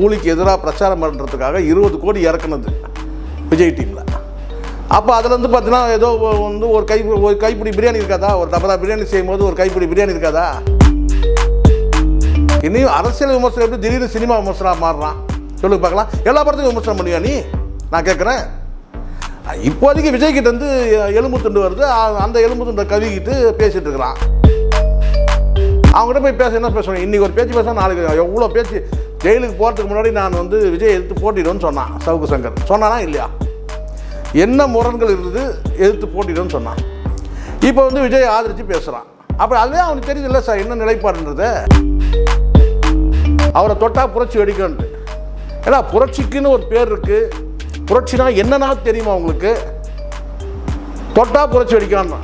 கூலிக்கு எதிராக பிரச்சாரம் பண்ணுறதுக்காக இருபது கோடி இறக்குனது விஜய் டீமில் அப்போ அதுலேருந்து பார்த்தீங்கன்னா ஏதோ வந்து ஒரு கை ஒரு கைப்பிடி பிரியாணி இருக்காதா? ஒரு டபரா பிரியாணி செய்யும்போது ஒரு கைப்பிடி பிரியாணி இருக்காதா? இன்னும் அரசியல் விமர்சனம் எப்படி திடீர்னு சினிமா விமர்சனம் மாறுறான்? சொல்லுங்க பார்க்கலாம். எல்லா படத்துக்கும் விமர்சனம் பண்ணுவியா நீ? நான் கேட்குறேன் இப்போதைக்கு விஜய்கிட்ட வந்து எலும்பு துண்டு வருது. அந்த எலும்பு துண்டை கவிக்கிட்டு பேசிட்டு இருக்கிறான். அவங்ககிட்ட போய் பேச என்ன பேசணும்? இன்னைக்கு ஒரு பேச்சு பேச நாளைக்கு எவ்வளோ பேச்சு? ஜெயிலுக்கு போகிறதுக்கு முன்னாடி நான் வந்து விஜய் எதிர்த்து போட்டிடுவேன்னு சொன்னான் சவுக்கு சங்கர். சொன்னானா இல்லையா? என்ன முரண்கள் இருந்தது எதிர்த்து போட்டிடுன்னு சொன்னான். இப்போ வந்து விஜய் ஆதரித்து பேசுகிறான் அப்போ அதுவே அவனுக்கு தெரியுதுல்ல சார் என்ன நிலைப்பாடுன்றது? அவரை தொட்டா புரட்சி வெடிக்கன்ட்டு ஏன்னா புரட்சிக்குன்னு ஒரு பேர் இருக்குது புரட்சினா என்னன்னா தெரியுமா உங்களுக்கு? தொட்டா புரட்சி வெடிக்கான்னா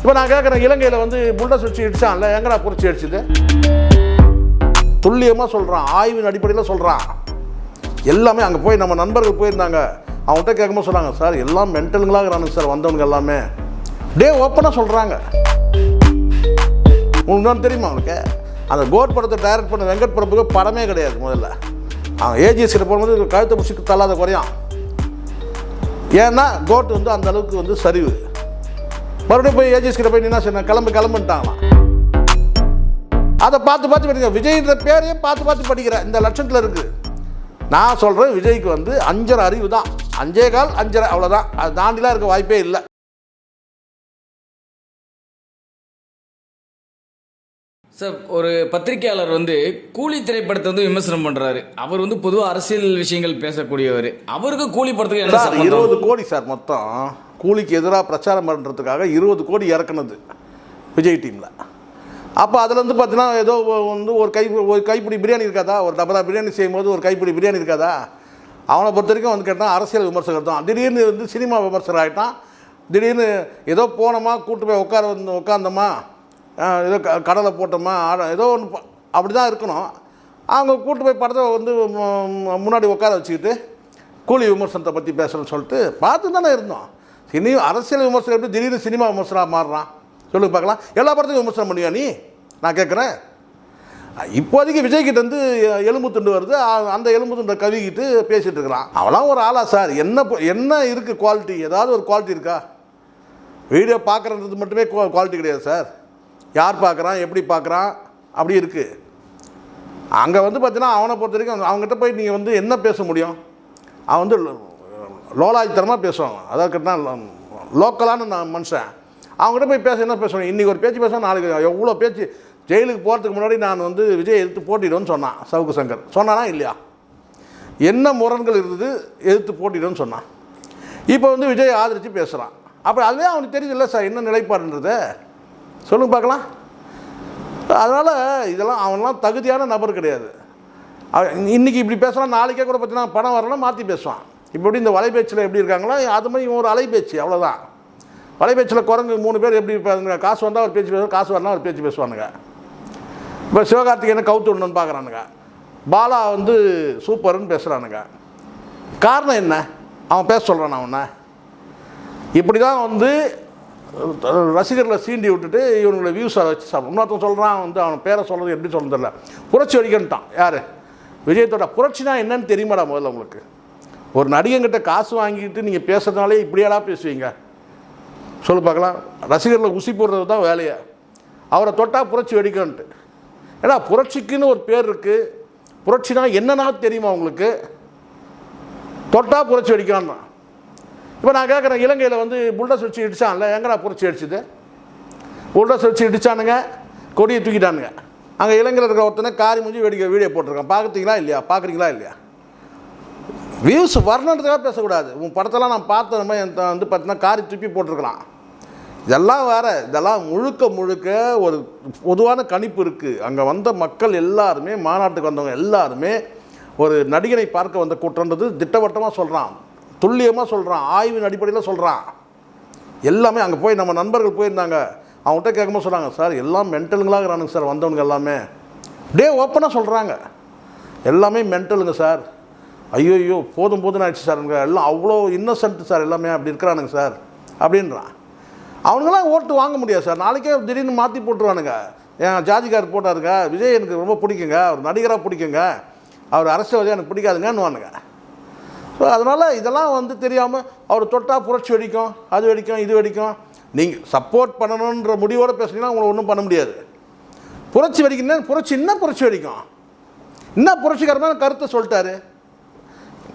இப்போ நான் கேட்குறேன் இலங்கையில் வந்து புல்டஸ் வச்சு இடிச்சான்ல எங்கடா புரட்சி அடிச்சுது? துல்லியமாக சொல்கிறான் ஆய்வின் அடிப்படையில் சொல்கிறான் எல்லாமே அங்கே போய் நம்ம நண்பர்கள் போயிருந்தாங்க. அவங்ககிட்ட கேட்கும்போது சொன்னாங்க சார் எல்லாம் மென்டலுங்களாக இருக்கிறானுங்க சார் வந்தவங்க எல்லாமே. டே ஓப்பனாக சொல்கிறாங்க உங்களுக்கு தெரியுமா அவனுக்கு அந்த கோட் படத்தை டைரக்ட் பண்ண வெங்கட் பிரபுக்கு படமே கிடையாது முதல்ல. அவன் ஏஜிஎஸ் போகும்போது கழுத்தை பிடிச்சி தள்ளாத குறையான். ஏன்னா கோட் வந்து அந்த அளவுக்கு வந்து சரிவு. மறுபடியும் போய் ஏஜிஎஸ் கிட்ட போய் நின்னா சொன்ன கிளம்பு கிளம்புன்ட்டாங்களாம். அதை பார்த்து பார்த்து படிக்க விஜய்ன்ற பேரையே பார்த்து பார்த்து படிக்கிற இந்த லட்சத்தில் இருக்குது நான் சொல்கிறேன் விஜய்க்கு வந்து அஞ்சரை அறிவு தான். அஞ்சே கால் அஞ்சரை அவ்வளோதான் அது தாண்டிலாம் இருக்க வாய்ப்பே இல்லை. சார் ஒரு பத்திரிக்கையாளர் வந்து கூலி திரைப்படத்தை வந்து விமர்சனம் பண்றாரு. அவர் வந்து பொதுவாக அரசியல் விஷயங்கள் பேசக்கூடியவர். அவருக்கு கூலி படத்துக்கு என்ன சார்? இருபது கோடி சார் மொத்தம். கூலிக்கு எதிராக பிரச்சாரம் பண்ணுறதுக்காக இருபது கோடி இறக்குனது. விஜய் டீமில். அப்போ அதில் வந்து பார்த்தீங்கன்னா ஏதோ வந்து ஒரு கை ஒரு கைப்பிடி பிரியாணி இருக்காதா? ஒரு டபரா பிரியாணி செய்யும்போது ஒரு கைப்பிடி பிரியாணி இருக்காதா? அவனை பொறுத்த வரைக்கும் வந்து கேட்டால் அரசியல் விமர்சகர் தான். திடீர்னு வந்து சினிமா விமர்சகர் ஆகிட்டான் திடீர்னு ஏதோ போனோமா கூட்டு போய் உட்கார வந்து உட்காந்தோமா ஏதோ க- கடலை போட்டோமா ஆட- ஏதோ ஒன்று அப்படி தான் இருக்கணும். அவங்க கூட்டு போய் படத்தை வந்து முன்னாடி உட்கார வச்சுக்கிட்டு கூலி விமர்சனத்தை பற்றி பேசணும்னு சொல்லிட்டு பார்த்து தானே இருந்தோம். சினி அரசியல் விமர்சனம் எப்படி திடீர்னு சினிமா விமர்சனம் மாறுறான்? சொல்லுங்க பார்க்கலாம். எல்லா படத்துக்கும் விமர்சனம் பண்ணுவியா நீ? நான் கேட்குறேன். இப்போதைக்கு விஜய்கிட்ட வந்து எலும்பு துண்டு வருது. அந்த எலும்பு துண்டை கவிக்கிட்டு பேசிகிட்டு இருக்கிறான். அவெல்லாம் ஒரு ஆளா சார். என்ன என்ன இருக்குது குவாலிட்டி ஏதாவது ஒரு குவாலிட்டி இருக்கா? வீடியோ பார்க்குறது மட்டுமே குவாலிட்டி கிடையாது சார். யார் பார்க்குறான்? எப்படி பார்க்குறான்? அப்படி இருக்குது அங்கே வந்து பார்த்தீங்கன்னா அவனை பொறுத்த வரைக்கும் அவங்ககிட்ட போய் நீங்கள் வந்து என்ன பேச முடியும்? அவன் வந்து லோலாஜித்தனமாக பேசுவாங்க. அதாவது கேட்டால் லோக்கலான நான் மனுஷன். அவங்ககிட்ட போய் பேச என்ன பேசணும் இன்றைக்கி ஒரு பேச்சு பேச நாளைக்கு எவ்வளோ பேச்சு ஜெயிலுக்கு போகிறதுக்கு முன்னாடி நான் வந்து விஜய் எதிர்த்து போட்டிடுவேன்னு சொன்னான் சவுக்கு சங்கர். சொன்னானா இல்லையா? என்ன முரண்கள் இருந்தது எதிர்த்து போட்டிடுவேன்னு சொன்னான். இப்போ வந்து விஜய் ஆதரித்து பேசுகிறான் அப்போ அதுவே அவனுக்கு தெரியுதுல்ல சார் என்ன நிலைப்பாடுன்றது. சொல்லுங்க பார்க்கலாம். அதனால் இதெல்லாம் அவன்லாம் தகுதியான நபர் கிடையாது. இன்றைக்கி இன்னைக்கு இப்படி பேசுகிறான் நாளைக்கே கூட பார்த்தீங்கன்னா பணம் வரலாம் மாற்றி பேசுவான். இப்படி இந்த வலைபேச்சில் எப்படி இருக்காங்களோ அது மாதிரி இவன் ஒரு அலைபேச்சு அவ்வளோதான் வலைபேச்சில் குரங்கு மூணு பேர் எப்படி காசு வந்தால் ஒரு பேச்சு பேசுவாங்க காசு வரலாம் ஒரு பேச்சு பேசுவானுங்க. இப்போ சிவகார்த்திகேயனை கவுத்து விடணும்னு பார்க்குறானுங்க பாலா வந்து சூப்பர்னு பேசுகிறானுங்க காரணம் என்ன? அவன் பேச சொல்கிறான் அவனை இப்படி தான் வந்து ரசிகர்களை சீண்டி விட்டுட்டு இவனுங்களை வியூஸை வச்சு சாப்பிடும் இன்னொருத்தன் சொல்கிறான் வந்து அவன் பேரை சொல்கிறது எப்படி சொல்ல தெரியல. புரட்சி அடிக்கன்ட்டான் யார்? விஜயத்தோட புரட்சினா என்னன்னு தெரியுமாடா முதல்ல உங்களுக்கு? ஒரு நடிகங்கிட்ட காசு வாங்கிட்டு நீங்கள் பேசுகிறதுனாலே இப்படியாடா பேசுவீங்க? சொல்லு பார்க்கலாம். ரசிகர்களை உசி போடுறது தான் வேலையை. அவரை தொட்டால் புரட்சி வெடிக்கன்ட்டு. ஏன்னா புரட்சிக்குன்னு ஒரு பேர் இருக்குது புரட்சினா என்னன்னா தெரியுமா உங்களுக்கு? தொட்டா புரட்சி வெடிக்கான்னா இப்போ நான் கேட்குறேன் இலங்கையில் வந்து புல்டஸ் வச்சு இடித்தான்ல எங்கடா புரட்சி அடிச்சுது? புல்டஸ் வச்சு இடித்தானுங்க கொடியை தூக்கிட்டானுங்க. அங்கே இலங்கையில் இருக்கிற ஒருத்தனை காரி முடிஞ்சு வேடிக்கை வீடியோ போட்டிருக்கான். பார்க்குறீங்களா இல்லையா? பார்க்குறீங்களா இல்லையா? வியூஸ் வரணுன்றதுக்காக பேசக்கூடாது. உன் படத்தெல்லாம் நான் பார்த்த மாதிரி என் த- வந்து பார்த்தீங்கன்னா காரி துப்பி போட்டிருக்கலாம். இதெல்லாம் வேறு இதெல்லாம் முழுக்க முழுக்க ஒரு பொதுவான கணிப்பு இருக்குது அங்கே வந்த மக்கள் எல்லாருமே மாநாட்டுக்கு வந்தவங்க எல்லாருமே ஒரு நடிகனை பார்க்க வந்த கூட்டம்ன்றது திட்டவட்டமாக சொல்கிறான் துல்லியமாக சொல்கிறான் ஆய்வின் அடிப்படையில் சொல்கிறான் எல்லாமே அங்கே போய் நம்ம நண்பர்கள் போயிருந்தாங்க. அவங்ககிட்ட கேட்கும்போது சொல்கிறாங்க சார் எல்லாம் மென்டலுங்களாக இருக்கிறானுங்க சார் வந்தவனுங்க எல்லாமே. டே ஓப்பனாக சொல்கிறாங்க எல்லாமே மென்டலுங்க சார். ஐயோ ஐயோ போதும் போதும் ஆயிடுச்சு சார். எல்லாம் அவ்வளோ இன்னசென்ட் சார் எல்லாமே அப்படி இருக்கிறானுங்க சார். அப்படின்றான். அவனுங்களாம் ஓட்டு வாங்க முடியாது சார். நாளைக்கே திடீர்னு மாற்றி போட்டுருவானுங்க. என் ஜாதிக்கார் போட்டாருங்க. விஜய் எனக்கு ரொம்ப பிடிக்குங்க. அவர் நடிகராக பிடிக்குங்க. அவர் அரசியல்வாதி எனக்கு பிடிக்காதுங்கன்னுவானுங்க. ஸோ அதனால் இதெல்லாம் வந்து தெரியாமல் அவர் தொட்டால் புரட்சி வெடிக்கும் அது வெடிக்கும் இது வெடிக்கும். நீங்கள் சப்போர்ட் பண்ணணுன்ற முடிவோடு பேசுனீங்கன்னா உங்களை ஒன்றும் பண்ண முடியாது. புரட்சி வெடிக்கணும் புரட்சி என்ன புரட்சி வெடிக்கும்? என்ன புரட்சிகரமான கருத்தை சொல்லிட்டாரு?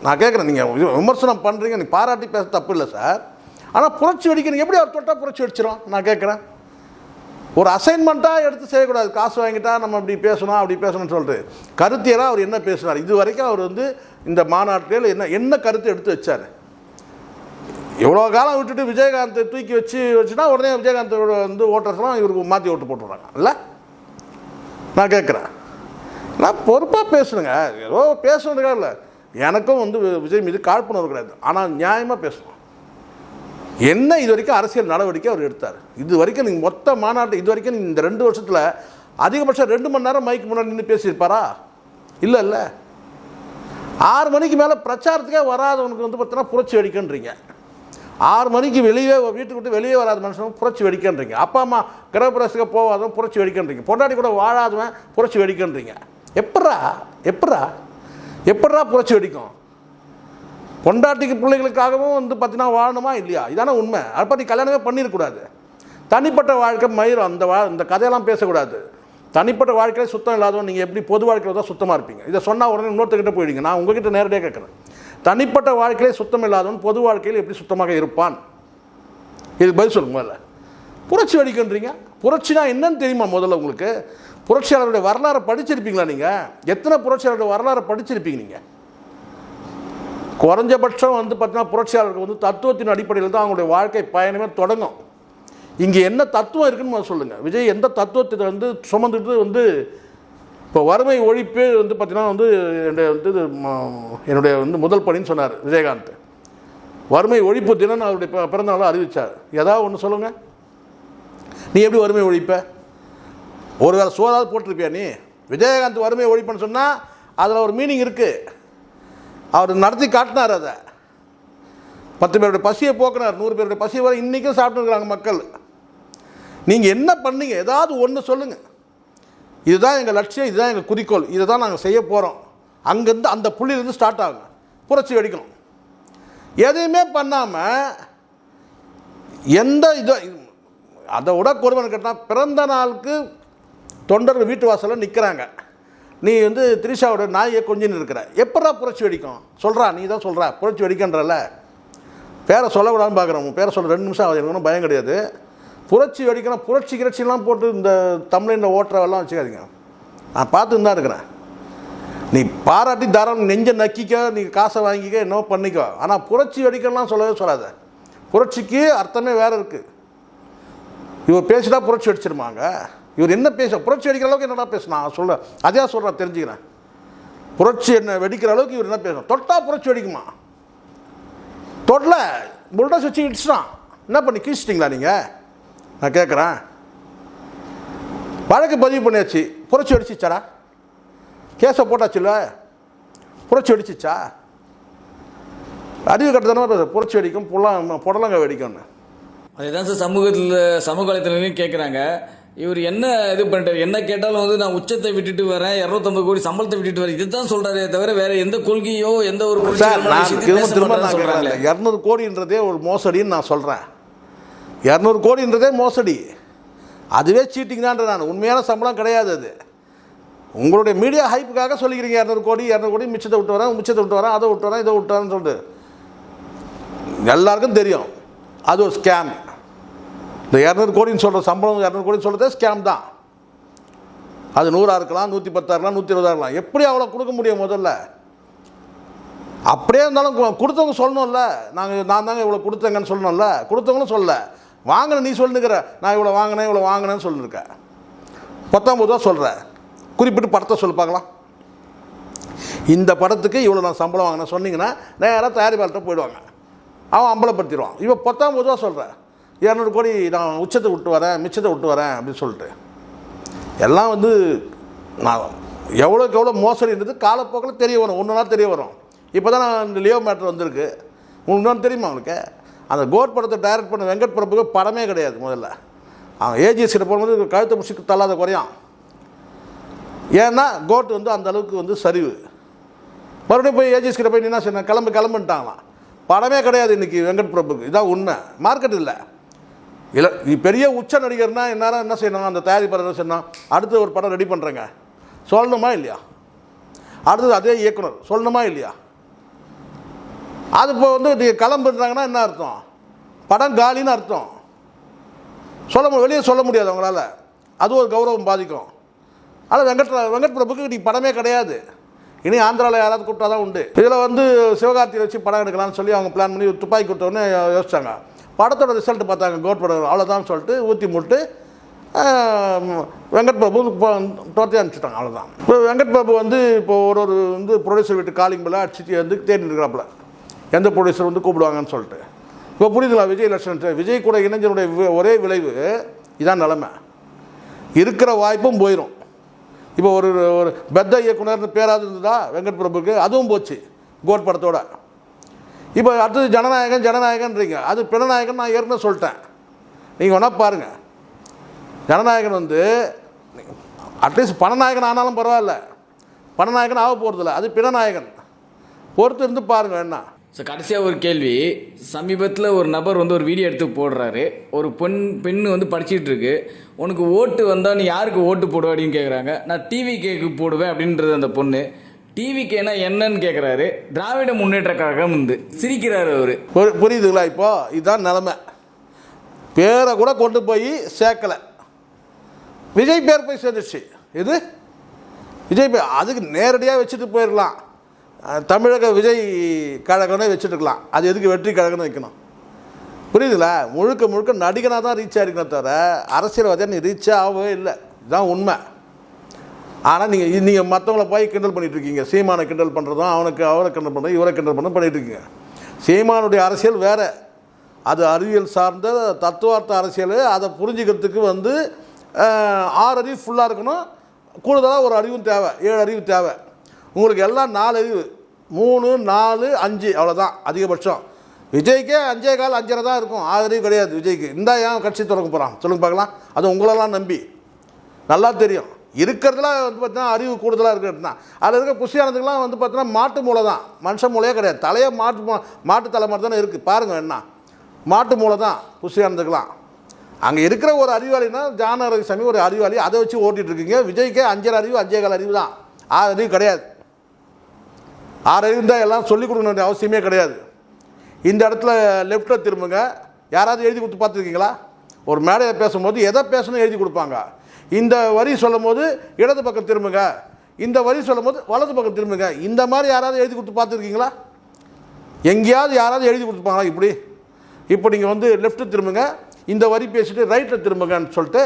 நான் கேட்குறேன் நீங்கள் விமர்சனம் பண்ணுறீங்க நீ பாராட்டி பேச தப்பு இல்லை சார். ஆனால் புரட்சி வெடிக்கணும். எப்படி அவர் தொட்டால் புரட்சி வெடிச்சிடும் நான் கேட்குறேன். ஒரு அசைன்மெண்ட்டாக எடுத்து செய்யக்கூடாது. காசு வாங்கிட்டா நம்ம இப்படி பேசணும் அப்படி பேசணும்னு சொல்லிட்டு. கருத்தியராக அவர் என்ன பேசினார்? இது வரைக்கும் அவர் வந்து இந்த மாநாட்டில் என்ன என்ன கருத்து எடுத்து வச்சார்? எவ்வளோ காலம் விட்டுட்டு விஜயகாந்தை தூக்கி வச்சு வச்சுன்னா உடனே விஜயகாந்தோட வந்து ஓட்டர்ஸ்லாம் இவருக்கு மாற்றி ஓட்டு போட்டுடுறாங்க இல்லை? நான் கேட்குறேன். நான் பொறுப்பாக பேசணுங்க ஏதோ பேசணுன்றதுக்காக இல்லை எனக்கும் வந்து விஜய் மீது காழ்ப்புணர்வு கிடையாது. ஆனால் நியாயமாக பேசணும். என்ன இது வரைக்கும் அரசியல் நடவடிக்கை அவர் எடுத்தார்? இது வரைக்கும் நீங்கள் மொத்த மாநாட்டை இது வரைக்கும் இந்த ரெண்டு வருஷத்தில் அதிகபட்சம் ரெண்டு மணி நேரம் மைக்கு முன்னாடி நின்று பேசியிருப்பாரா? இல்லை இல்லை. ஆறு மணிக்கு மேலே பிரச்சாரத்துக்கே வராதவனுக்கு வந்து பார்த்தீங்கன்னா புரட்சி வெடிக்கன்றீங்க. ஆறு மணிக்கு வெளியே வீட்டுக்கு விட்டு வெளியே வராத மனுஷன் புரட்சி வெடிக்கன்றீங்க. அப்பா அம்மா கிரகப்பிரவேசத்துக்கு போகாதவன் புரட்சி வெடிக்கன்றீங்க. பொண்டாட்டி கூட வாழாதவன் புரட்சி வெடிக்கன்றீங்க. எப்பட்றா? எப்பட்றா? எப்பட்றா புரட்சி வெடிக்கும்? பொண்டாட்டிக்கு பிள்ளைகளுக்காகவும் வந்து பார்த்தீங்கன்னா வாழணுமா இல்லையா? இதானே உண்மை. அதை பற்றி கல்யாணமே பண்ணிடக்கூடாது. தனிப்பட்ட வாழ்க்கை மயிரும் அந்த வா இந்த கதையெல்லாம் பேசக்கூடாது. தனிப்பட்ட வாழ்க்கையில் சுத்தம் இல்லாதவன் நீங்கள் எப்படி பொது வாழ்க்கையில் தான் சுத்தமாக இருப்பீங்க? இதை சொன்னால் உடனே இன்னொருத்தர்கிட்ட போயிடுங்க. நான் உங்ககிட்ட நேரடியாக கேட்குறேன். தனிப்பட்ட வாழ்க்கையிலே சுத்தம் இல்லாதவன் பொது வாழ்க்கையில் எப்படி சுத்தமாக இருப்பான்? இதுக்கு பதில் சொல்லுங்க முதல்ல. புரட்சி வெடிக்கின்றீங்க புரட்சினா என்னன்னு தெரியுமா முதல்ல உங்களுக்கு? புரட்சியாளருடைய வரலாறை படிச்சிருப்பீங்களா நீங்கள் எத்தனை புரட்சியாளருடைய வரலாறை படிச்சிருப்பீங்க நீங்கள் குறைஞ்சபட்சம் வந்து பார்த்தீங்கன்னா புரட்சியாளருக்கு வந்து தத்துவத்தின் அடிப்படையில் தான் அவங்களுடைய வாழ்க்கை பயணமே தொடங்கும். இங்கே என்ன தத்துவம் இருக்குன்னு சொல்லுங்கள் விஜய் எந்த தத்துவத்தை வந்து சுமந்துட்டு வந்து இப்போ வறுமை ஒழிப்பு வந்து பார்த்தீங்கன்னா வந்து என்னுடைய வந்து இது என்னுடைய வந்து முதல் பணின்னு சொன்னார் விஜயகாந்த். வறுமை ஒழிப்பு தினம் அவருடைய பி- பிறந்த நாளை அறிவிச்சார். ஏதாவது ஒன்று சொல்லுங்கள் நீ எப்படி வறுமை ஒழிப்ப? ஒரு வேளை சோறாவது போட்டிருப்பியா நீ? விஜயகாந்த் வறுமை ஒழிப்புன்னு சொன்னால் அதில் ஒரு மீனிங் இருக்குது அவர் நடத்தி காட்டினார் அதை. பத்து பேருடைய பசியை போக்கினார் நூறு பேருடைய பசியை வர இன்றைக்கும் சாப்பிட்டுருக்குறாங்க மக்கள். நீங்கள் என்ன பண்ணீங்க? ஏதாவது ஒன்று சொல்லுங்கள் இதுதான் எங்கள் லட்சியம் இதுதான் எங்கள் குறிக்கோள். இதை தான் நாங்கள் செய்ய போகிறோம் அங்கேருந்து அந்த புள்ளியிலேருந்து ஸ்டார்ட் ஆகும் புரட்சி வெடிக்கணும். எதையுமே பண்ணாமல் எந்த இதை அதை விட கொடுமைன்னு கேட்டால் பிறந்த நாளுக்கு தொண்டர்கள் வீட்டு வாசலில் நிற்கிறாங்க நீ வந்து திரிஷாவோட நாயை கொஞ்சின்னு இருக்கிற. எப்படா புரட்சி வெடிக்கும்? சொல்கிறா நீ தான் சொல்கிற புரட்சி வெடிக்கன்றல பேரை சொல்லக்கூடாதுன்னு பார்க்குறோம் உன் பேரை சொல்ல ரெண்டு நிமிஷம் ஆகுது எனக்கு ஒன்றும் பயம் கிடையாது. புரட்சி வெடிக்கணும் புரட்சி கிரட்சிலாம் போட்டு இந்த தமிழில் ஓட்டுறவெல்லாம் வச்சுக்காதீங்க. நான் பார்த்துன்னு தான் இருக்கிறேன். நீ பாராட்டி தாராளம் நெஞ்ச நக்கிக்க நீ காசை வாங்கிக்க என்னவோ பண்ணிக்கோ. ஆனால் புரட்சி வெடிக்கலாம் சொல்லவே சொல்லாத. புரட்சிக்கு அர்த்தமே வேறு இருக்குது இவர் பேசிட்டா புரட்சி அடிச்சிருமாங்க இவர் என்ன பேச புரட்சி அடிக்கிற அளவுக்கு என்னடா பேசினா? சொல்ல அதையா சொல்கிறேன் தெரிஞ்சுக்கிறேன். புரட்சி என்ன வெடிக்கிற அளவுக்கு இவர் என்ன பேசணும்? தொட்டா புரட்சி வெடிக்குமா? தொடல. புல்டோஸ் வச்சு இடிச்சிட்டான் என்ன பண்ணி கீழ்ச்சிட்டிங்களா நீங்கள் நான் கேட்குறேன் வழக்கு பதிவு பண்ணியாச்சு. புரட்சி அடிச்சிச்சாடா கேஸை போட்டாச்சுல்ல புரட்சி அடிச்சிச்சா அறிவு கட்டதானே பேச புரட்சி வெடிக்கும் புல்லாம் புடலங்க வெடிக்கும்னு. அதுதான் சார் சமூகத்தில் சமூக வலைத்தளங்களையும் கேட்குறாங்க இவர் என்ன இது பண்ணிட்டாரு என்ன கேட்டாலும் வந்து நான் உச்சத்தை விட்டுட்டு வரேன் இரநூத்தம்பது கோடி சம்பளத்தை விட்டுட்டு வரேன். இதுதான் சொல்றாரே தவிர வேற எந்த கொள்கையோ எந்த ஒரு இரநூறு கோடின்றதே ஒரு மோசடின்னு நான் சொல்கிறேன் இரநூறு கோடின்றதே மோசடி. அதுவே சீட்டிங் தான் நான். உண்மையான சம்பளம் கிடையாது அது. உங்களுடைய மீடியா ஹைப்புக்காக சொல்லிக்கிறீங்க இரநூறு கோடி இரநூறு கோடி மிச்சத்தை விட்டு வரேன் மிச்சத்தை விட்டு வரேன் அதை விட்டு வரேன் இதை விட்டு வரேன்னு சொல்லிட்டு. எல்லாருக்கும் தெரியும். அது ஒரு ஸ்கேம் இந்த இரநூறு கோடின்னு சொல்கிற சம்பளம் இரநூறு கோடின்னு சொல்கிறதே ஸ்கேம் தான். அது நூறாக இருக்கலாம் நூற்றி பத்தாக இருக்கலாம் நூற்றி இருபதாக இருக்கலாம். எப்படி அவ்வளோ கொடுக்க முடியும் முதல்ல? அப்படியே இருந்தாலும் கொடுத்தவங்க சொல்லணும்ல. நாங்கள் நான் தாங்க இவ்வளோ கொடுத்தேங்கன்னு சொல்லணும்ல. கொடுத்தவங்களும் சொல்லல வாங்கின நீ சொல்லுங்கிற நான் இவ்வளோ வாங்கினேன் இவ்வளோ வாங்கினேன்னு சொல்லியிருக்கேன் பத்தொம்பது ரூபா சொல்கிறேன் குறிப்பிட்டு படத்தை சொல்லு பார்க்கலாம். இந்த படத்துக்கு இவ்வளோ நான் சம்பளம் வாங்கினேன் சொன்னீங்கன்னா நேராக தயாரிப்பாளர்கிட்ட போயிடுவாங்க. அவன் அம்பலப்படுத்திடுவான். இவன் பத்தொம்பது ரூபா சொல்கிறேன் இரநூறு கோடி நான் உச்சத்தை விட்டு வரேன் மிச்சத்தை விட்டு வரேன் அப்படின்னு சொல்லிட்டு. எல்லாம் வந்து நான் எவ்வளோக்கு எவ்வளோ மோசடின்றது காலப்போக்கில் தெரிய வரும் ஒன்று நாள் தெரிய வரும். இப்போ தான் நான் இந்த லியோ மேட்ரு வந்திருக்கு. இன்னொன்று தெரியுமா அவனுக்கு அந்த கோட் படத்தை டைரக்ட் பண்ண வெங்கட் பிரபுக்கு படமே கிடையாது முதல்ல. அவன் ஏஜிஎஸ்கிட்ட போகும்போது கழுத்தை முடிச்சு தள்ளாத குறையான். ஏன்னா கோட் வந்து அந்த அளவுக்கு வந்து சரிவு. மறுபடியும் போய் ஏஜிஎஸ் கிட்ட போய் என்ன சொன்ன கிளம்பு கிளம்புன்ட்டாங்களாம். படமே கிடையாது இன்னைக்கு வெங்கட் பிரபுக்கு. இதான் உண்மை. மார்க்கெட் இல்லை. இல்லை நீ பெரிய உச்ச நடிகர்னா என்னால் என்ன செய்யணும் அந்த தயாரிப்பாளர் என்ன செய்யணும் அடுத்து ஒரு படம் ரெடி பண்ணுறேங்க சொல்லணுமா இல்லையா? அடுத்தது அதே இயக்குனர் சொல்லணுமா இல்லையா? அது இப்போ வந்து நீங்கள் கிளம்புன்றாங்கன்னா என்ன அர்த்தம்? படம் காலின்னு அர்த்தம். சொல்ல வெளியே சொல்ல முடியாது அவங்களால. அது ஒரு கௌரவம் பாதிக்கும். ஆனால் வெங்கட் வெங்கட் பிரபுக்கு நீ படமே கிடையாது. இனி ஆந்திராவில் யாராவது கூப்பிட்டா தான் உண்டு. இதில் வந்து சிவகார்த்தியை வச்சு படம் எடுக்கலாம்னு சொல்லி அவங்க பிளான் பண்ணி துப்பாக்கி கொடுத்தோன்னே யோசிச்சாங்க. படத்தோட ரிசல்ட் பார்த்தாங்க கோட் படம் அவ்வளோதான் சொல்லிட்டு ஊற்றி முட்டு வெங்கட் பிரபு தோர்த்தி அனுப்பிச்சிட்டாங்க அவ்வளோதான் இப்போ வெங்கட் பிரபு வந்து இப்போ ஒரு ஒரு வந்து ப்ரொடியூசர் வீட்டு காலிங் பிள்ளை அடிச்சுட்டு வந்து தேடி இருக்கிறாப்புல எந்த ப்ரொடியூசர் வந்து கூப்பிடுவாங்கன்னு சொல்லிட்டு. இப்போ புரியுதுங்களா விஜய் லட்சணன் விஜய் கூட இணைஞ்சனுடைய ஒரே விளைவு இதான் நிலமை. இருக்கிற வாய்ப்பும் போயிடும் இப்போ ஒரு ஒரு பெத்த இயக்குனர்னு பேராது இருந்ததா வெங்கட் பிரபுக்கு? அதுவும் போச்சு கோட் படத்தோட. இப்போ அடுத்தது ஜனநாயகன் ஜனநாயகன்றீங்க. அது பிணநாயகன் நான் ஏற்கனவே சொல்லிட்டேன். நீங்கள் வேணால் பாருங்கள் ஜனநாயகன் வந்து அட்லீஸ்ட் பணநாயகன் ஆனாலும் பரவாயில்ல. பணநாயகன் ஆக போகிறதில்ல அது பிணநாயகன். பொறுத்து இருந்து பாருங்கள் வேணா. ஸோ கடைசியாக ஒரு கேள்வி. சமீபத்தில் ஒரு நபர் வந்து ஒரு வீடியோ எடுத்து போடுறாரு. ஒரு பெண் பெண் வந்து படிச்சுட்டு இருக்கு. உனக்கு ஓட்டு வந்தால் நீ யாருக்கு ஓட்டு போடுவ அப்படின்னு கேட்குறாங்க நான் டிவி கேக்கு போடுவேன் அப்படின்றது அந்த பொண்ணு. டிவிக்கேனா என்னன்னு கேட்குறாரு திராவிட முன்னேற்ற கழகம் வந்து சிரிக்கிறாரு அவர். புரியுதுங்களா இப்போ? இதுதான் நிலமை. பேரை கூட கொண்டு போய் சேர்க்கலை. விஜய் பேர் போய் சேர்ந்துச்சு இது விஜய் பேர் அதுக்கு நேரடியாக வச்சுட்டு போயிடலாம் தமிழக விஜய் கழகம்னே வச்சுட்டுருக்கலாம். அது எதுக்கு வெற்றி கழகம்னு வைக்கணும்? புரியுதுங்களா? முழுக்க முழுக்க நடிகனாக தான் ரீச் ஆகிருக்கணும் தவிர அரசியல்வாதியாக நீ ரீச்சே ஆகவே இல்லை. இதுதான் உண்மை. ஆனால் நீங்கள் நீங்கள் மற்றவங்கள போய் கிண்டல் பண்ணிகிட்ருக்கீங்க இருக்கீங்க. சீமானை கிண்டல் பண்ணுறதும் அவனுக்கு அவரை கிண்டல் பண்ணுறதும் இவரை கிண்டல் பண்ண பண்ணிகிட்ருக்கீங்க சீமானுடைய அரசியல் வேறு. அது அறிவியல் சார்ந்த தத்துவார்த்த அரசியல். அதை புரிஞ்சுக்கிறதுக்கு வந்து ஆறு அறிவு ஃபுல்லாக இருக்கணும். கூடுதலாக ஒரு அறிவும் தேவை. ஏழு அறிவு தேவை. உங்களுக்கு எல்லாம் நாலு அறிவு. மூணு நாலு அஞ்சு. அவ்வளோதான் அதிகபட்சம். விஜய்க்கே அஞ்சே கால் அஞ்சரை தான் இருக்கும். ஆறு அறிவு கிடையாது விஜய்க்கு. இந்த ஏன் கட்சி தொடங்க போகிறான் சொல்லுங்க பார்க்கலாம். அது உங்களெல்லாம் நம்பி. நல்லா தெரியும். இருக்கிறதுல வந்து பார்த்தீங்கன்னா அறிவு கூடுதலாக இருக்கிறது தான் அதில் இருக்க குஷியானதுக்கெலாம் வந்து பார்த்தீங்கன்னா மாட்டு மூளை தான். மனுஷ மூளையே கிடையாது. தலையே மாட்டு மாட்டு தலை மாதிரி தானே இருக்குது பாருங்கள் என்ன? மாட்டு மூளை தான் குஷியானதுக்கெலாம் அங்கே இருக்கிற ஒரு அறிவாளினா ஜான சாமி ஒரு அறிவாளி. அதை வச்சு ஓட்டிகிட்டு இருக்கீங்க. விஜய்க்கே அஞ்சரை அறிவு அஞ்சே கால் அறிவு தான். ஆறு அறிவு கிடையாது. ஆறு அறிவு தான் எல்லாம் சொல்லிக் கொடுக்க வேண்டிய அவசியமே கிடையாது. இந்த இடத்துல லெஃப்ட்டில் திரும்புங்க. யாராவது எழுதி கொடுத்து பார்த்துருக்கீங்களா? ஒரு மேடையை பேசும்போது எதை பேசணும் எழுதி கொடுப்பாங்க? இந்த வரி சொல்லும் போது இடது பக்கம் திரும்புங்க. இந்த வரி சொல்லும் போது வலது பக்கம் திரும்புங்க. இந்த மாதிரி யாராவது எழுதி கொடுத்து பார்த்துருக்கீங்களா? எங்கேயாவது யாராவது எழுதி கொடுத்துப்பாங்களா இப்படி? இப்போ நீங்கள் வந்து லெஃப்ட்டு திரும்புங்க. இந்த வரி பேசிட்டு ரைட்டில் திரும்புங்கன்னு சொல்லிட்டு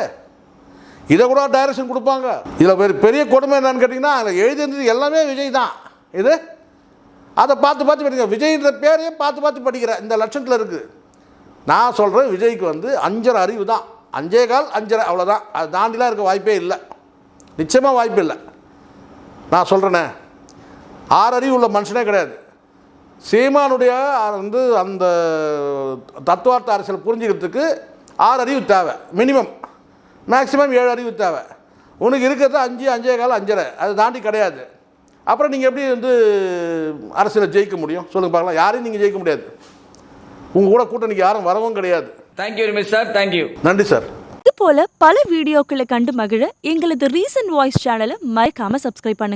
இதை கூட டைரக்ஷன் கொடுப்பாங்க. இதில் பெரிய பெரிய கொடுமை என்னன்னு கேட்டிங்கன்னா அதில் எழுதியிருந்தது எல்லாமே விஜய் தான். இது? அதை பார்த்து பார்த்து படிக்கிற விஜய்ன்ற பேரையே பார்த்து பார்த்து படிக்கிற இந்த லட்சத்தில் இருக்குது நான் சொல்கிறேன் விஜய்க்கு வந்து அஞ்சரை அறிவு தான். அஞ்சே கால் அஞ்சரை அவ்வளோதான் அது தாண்டிலாம் இருக்க வாய்ப்பே இல்லை. நிச்சயமாக வாய்ப்பு இல்லை. நான் சொல்கிறேனே ஆறு அறிவு உள்ள மனுஷனே கிடையாது. சீமானுடைய வந்து அந்த தத்துவார்த்த அரசியல் புரிஞ்சுக்கிறதுக்கு ஆறு அறிவு தேவை மினிமம். மேக்ஸிமம் ஏழு அறிவு தேவை. உனக்கு இருக்கிறது அஞ்சு அஞ்சே கால் அஞ்சரை. அது தாண்டி கிடையாது. அப்புறம் நீங்கள் எப்படி வந்து அரசியலை ஜெயிக்க முடியும்? சொல்லுங்க பார்க்கலாம். யாரையும் நீங்கள் ஜெயிக்க முடியாது. உங்கள் கூட கூட்டணிக்கு யாரும் வரவும் கிடையாது. Thank you very much sir thank you நன்றி சார் இது போல பல வீடியோக்களை கண்டு மகிழ எங்களது ரீசன்ட் வாய்ஸ் சேனலை மறக்காம சப்ஸ்கிரைப் பண்ணுங்க.